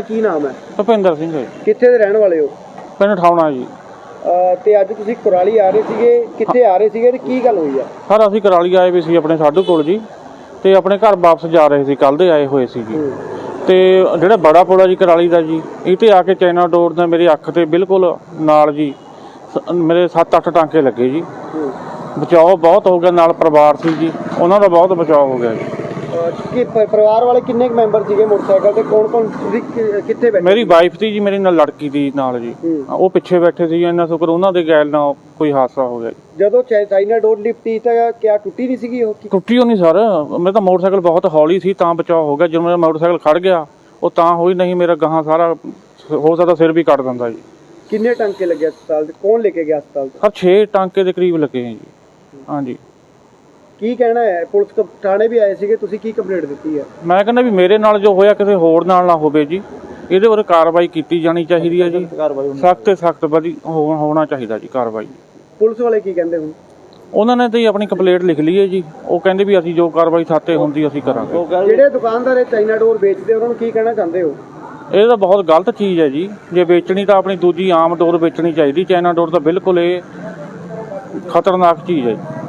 ਆਪਣਾ ਕੀ ਨਾਮ ਹੈ? ਭੁਪਿੰਦਰ ਸਿੰਘ ਜੀ। ਕਿੱਥੇ ਦੇ ਰਹਿਣ ਵਾਲੇ ਹੋ? ਪਿੰਡ ਠਾਉਣਾ ਜੀ। ਅਹ ਤੇ ਅੱਜ ਤੁਸੀਂ ਕੁਰਾਲੀ ਆ ਰਹੇ ਸੀਗੇ। ਕਿੱਥੇ ਆ ਰਹੇ ਸੀਗੇ ਤੇ ਕੀ ਗੱਲ ਹੋਈ ਆ? ਸਰ ਅਸੀਂ ਕਰਾਲੀ ਆਏ ਵੀ ਸੀ ਆਪਣੇ ਸਾਧੂ ਕੋਲ ਜੀ। ਤੇ ਆਪਣੇ ਘਰ ਵਾਪਸ ਜਾ ਰਹੇ ਸੀ ਕੱਲ ਦੇ ਆਏ ਹੋਏ ਸੀ ਜੀ। ਤੇ ਜਿਹੜਾ ਬੜਾ ਪੁਲ ਜੀ ਕਰਾਲੀ ਦਾ ਜੀ ਇਹ ਤੇ ਆ ਕੇ ਚਾਈਨਾ ਡੋਰ ਦਾ ਮੇਰੀ ਅੱਖ ਤੇ ਬਿਲਕੁਲ ਨਾਲ ਜੀ ਸ- ਮੇਰੇ 7-8 ਟਾਂਕੇ ਲੱਗੇ ਜੀ। ਬਚਾਓ ਬਹੁਤ ਹੋ ਗਿਆ ਨਾਲ ਪਰਿਵਾਰ ਸੀ ਜੀ। ਉਹਨਾਂ ਦਾ ਬਹੁਤ ਬਚਾਓ ਹੋ ਗਿਆ ਜੀ। ਕਿ ਪ- ਪਰਿਵਾਰ ਵਾਲੇ ਕਿੰਨੇ ਕੁ ਮੈਂਬਰ ਸੀਗੇ ਮੋਟਰਸਾਈਕਲ ਤੇ? ਕੌਣ ਕੌਣ ਤੁਸੀਂ ਕਿ- ਕਿੱਥੇ ਬੈਠੇ? ਮੇਰੀ ਵਾਈਫ ਸੀ ਜੀ ਮੇਰੀ ਨਾਲ ਲੜਕੀ ਦੀ ਨਾਲ ਜੀ। ਹੂੰ। ਉਹ ਪਿੱਛੇ ਬੈਠੇ ਸੀ ਇੰਨਾ ਸ਼ੁਕਰ ਉਹਨਾਂ ਦੇ ਗੈਲ ਨਾਲ ਕੋਈ ਹਾਦਸਾ ਹੋ ਗਿਆ ਜੀ। ਜਦੋਂ ਚੈ- ਚਾਈਨਾ ਡੋਰ ਲਿਫਟੀ ਤਾਂ ਕਿਆ ਟੁੱਟੀ ਨਹੀਂ ਸੀਗੀ ਉਹ? ਟੁੱਟੀ ਉਹ ਨਹੀਂ ਸਰ। ਮੇਰਾ ਤਾਂ ਮੋਟਰਸਾਈਕਲ ਬਹੁਤ ਹੌਲੀ ਸੀ ਤਾਂ ਬਚਾਅ ਹੋ ਗਿਆ। ਜਦੋਂ ਮੇਰਾ ਮੋਟਰਸਾਈਕਲ ਖੜ ਗਿਆ ਉਹ ਤਾਂ ਹੋਈ ਨਹੀਂ ਮੇਰਾ ਗਾਹਾਂ ਸਾਰਾ ਹੋ ਸਕਦਾ ਸਿਰ ਵੀ ਕੱਟ ਦਿੰਦਾ ਜੀ। ਕਿੰਨੇ ਟਾਂਕੇ ਲੱਗੇ ਹਸਪਤਾਲ ਤੇ ਕੌਣ ਲੈ ਕੇ ਗਿਆ ਹਸਪਤਾਲ ਤੋਂ? ਸਰ 6 ਟਾਂਕੇ ਦੇ ਕਰੀਬ ਲੱਗੇ ਹੈ ਜੀ। ਹਾਂਜੀ। ਕੀ ਕਹਿਣਾ ਹੈ? ਪੁਲਿਸ ਕ- ਥਾਣੇ ਵੀ ਆਏ ਸੀਗੇ ਤੁਸੀਂ ਕੀ ਕੰਪਲੇਂਟ ਦਿੱਤੀ ਹੈ? ਮੈਂ ਕਹਿੰਦਾ ਵੀ ਮੇਰੇ ਨਾਲ ਜੋ ਹੋਇਆ ਕਿਸੇ ਹੋਰ ਨਾਲ ਨਾ ਹੋਵੇ ਜੀ। ਇਹਦੇ ਉੱਤੇ ਕਾਰਵਾਈ ਕੀਤੀ ਜਾਣੀ ਚਾਹੀਦੀ ਹੈ ਜੀ। ਸਖਤ ਤੇ ਸਖਤ ਹੋ- ਹੋਣਾ ਚਾਹੀਦਾ ਜੀ ਕਾਰਵਾਈ। ਪੁਲਿਸ ਵਾਲੇ ਕੀ ਕਹਿੰਦੇ ਹੁਣ? ਉਹਨਾਂ ਨੇ ਤੇ ਆਪਣੀ ਕੰਪਲੇਂਟ ਲਿਖ ਲਈ ਹੈ ਜੀ। ਉਹ ਕਹਿੰਦੇ ਵੀ ਅਸੀਂ ਜੋ ਕਾਰਵਾਈ ਸਾਤੇ ਹੁੰਦੀ ਅਸੀਂ ਕਰਾਂਗੇ। ਜਿਹੜੇ ਦੁਕਾਨਦਾਰ ਇਹ ਚਾਈਨਾ ਡੋਰ ਵੇਚਦੇ ਉਹਨਾਂ ਨੂੰ ਕੀ ਕਹਿਣਾ ਚਾਹੁੰਦੇ ਹੋ? ਇਹ ਤਾਂ ਬਹੁਤ ਗਲਤ ਚੀਜ਼ ਹੈ ਜੀ। ਜੇ ਵੇਚਣੀ ਤਾਂ ਆਪਣੀ ਦੂਜੀ ਆਮ ਡੋਰ ਵੇਚਣੀ ਚਾਹੀਦੀ। ਚਾਈਨਾ ਡੋਰ ਤਾਂ ਬਿਲਕੁਲ ਇਹ ਖਤਰਨਾਕ ਚੀਜ਼ ਹੈ ਜੀ।